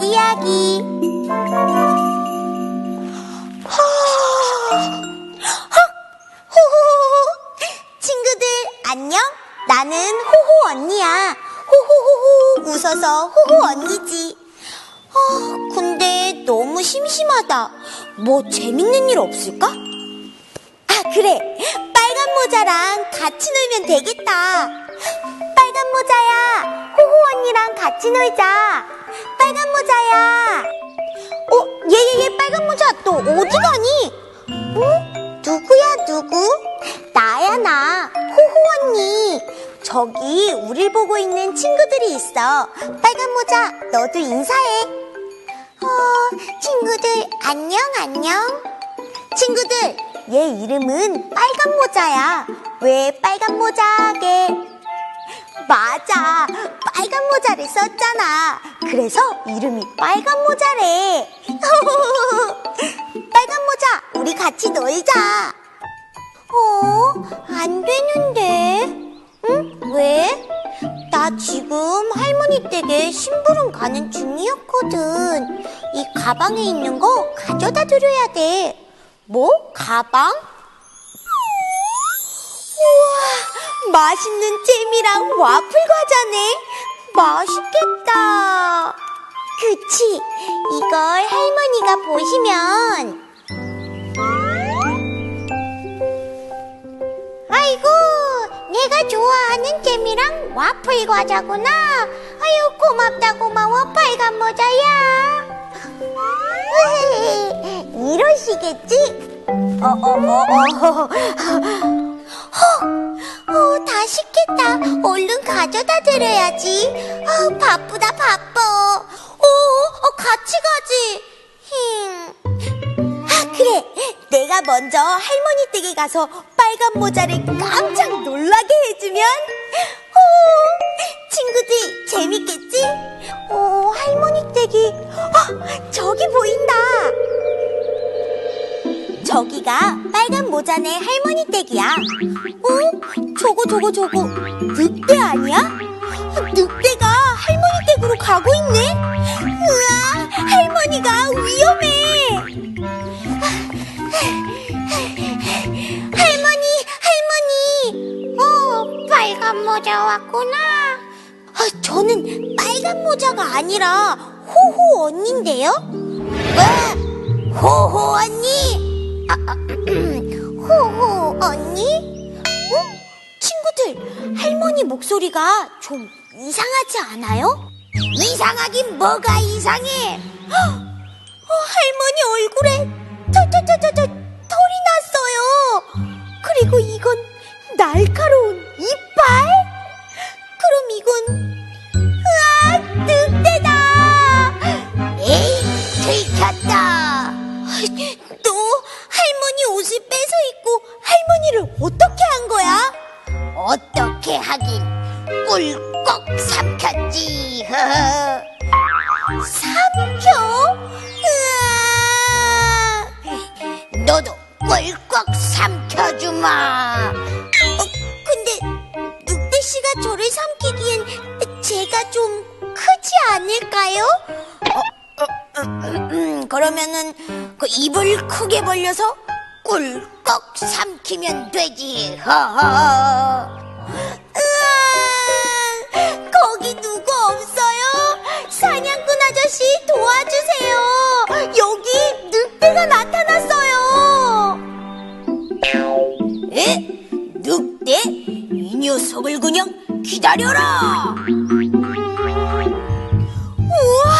이야기. 호호호호. 친구들 안녕? 나는 호호 언니야. 호호호호 웃어서 호호 언니지. 아, 근데 너무 심심하다. 뭐 재밌는 일 없을까? 아, 그래. 빨간 모자랑 같이 놀면 되겠다. 빨간 모자야. 호호 언니랑 같이 놀자. 빨간 모자야. 어, 얘, 얘, 얘, 빨간 모자, 너 어디 가니? 어? 누구야, 누구? 나야, 나. 호호 언니. 저기, 우릴 보고 있는 친구들이 있어. 빨간 모자, 너도 인사해. 어, 친구들, 안녕, 안녕. 친구들, 얘 이름은 빨간 모자야. 왜 빨간 모자게? 맞아. 빨간 모자를 썼잖아. 그래서 이름이 빨간 모자래. 빨간 모자, 우리 같이 놀자. 어? 안 되는데. 응? 왜? 나 지금 할머니 댁에 심부름 가는 중이었거든. 이 가방에 있는 거 가져다 드려야 돼. 뭐? 가방? 우와, 맛있는 잼이랑 와플 과자네. 맛있겠다. 그치? 이걸 할머니가 보시면. 아이고, 내가 좋아하는 잼이랑 와플 과자구나. 아유, 고맙다, 고마워, 빨간 모자야. 이러시겠지? 어, 어, 어, 어. 어, 어, 다 식겠다. 얼른 가져다 드려야지. 아, 바쁘다, 바빠. 어, 어, 같이 가지. 힝. 아, 그래. 내가 먼저 할머니 댁에 가서 빨간 모자를 깜짝 놀라게 해주면, 어, 친구들 재밌겠지? 어, 할머니 댁이, 아, 저기 보인다. 저기가 빨간 모자네 할머니 댁이야. 어? 저거 저거 저거 늑대 아니야? 늑대가 할머니 댁으로 가고 있네. 으아, 할머니가 위험해. 할머니, 할머니. 어, 빨간 모자 왔구나. 아, 저는 빨간 모자가 아니라 호호 언니인데요. 뭐? 호호 언니? 아, 아, 호호 언니? 어? 친구들, 할머니 목소리가 좀 이상하지 않아요? 이상하긴 뭐가 이상해? 어, 할머니 얼굴에 털털털털털 털이 났어요. 그리고 이건 날카로운 하긴 꿀꺽 삼켰지. 삼켜? 으아. 너도 꿀꺽 삼켜주마. 어, 근데 늑대 씨가 저를 삼키기엔 제가 좀 크지 않을까요? 어, 어, 음, 음, 그러면은 그 입을 크게 벌려서 꿀꺽 삼키면 되지. 허허. 기다려라. 우와,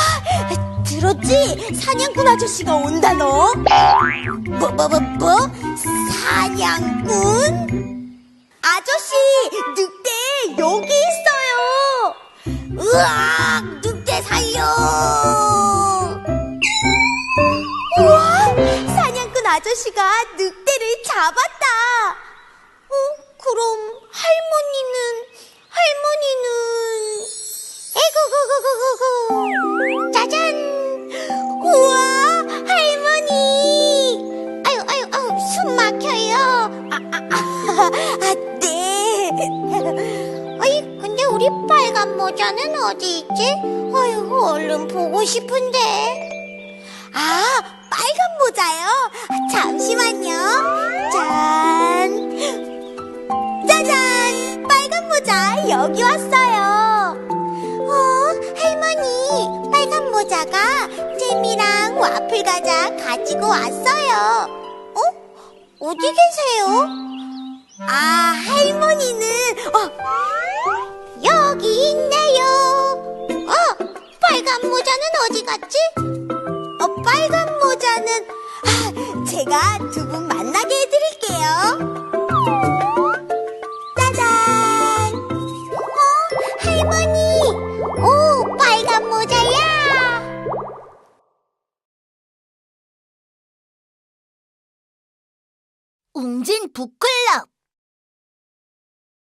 들었지? 사냥꾼 아저씨가 온다 너. 뭐, 뭐, 뭐, 뭐? 사냥꾼? 아저씨, 늑대 여기 있어요. 으악, 늑대 살려. 우와, 사냥꾼 아저씨가 늑대를 잡았다. 어디 있지? 아유, 얼른 보고 싶은데. 아, 빨간 모자요? 잠시만요. 짠. 짜잔! 빨간 모자 여기 왔어요. 어, 할머니, 빨간 모자가 잼이랑 와플 과자 가지고 왔어요. 어? 어디 계세요? 아, 할머니는, 어, 여기 있네요. 어, 빨간 모자는 어디 갔지? 어, 빨간 모자는, 아, 제가 두 분 만나게 해드릴게요. 짜잔! 어, 할머니! 오, 빨간 모자야! 웅진 북클럽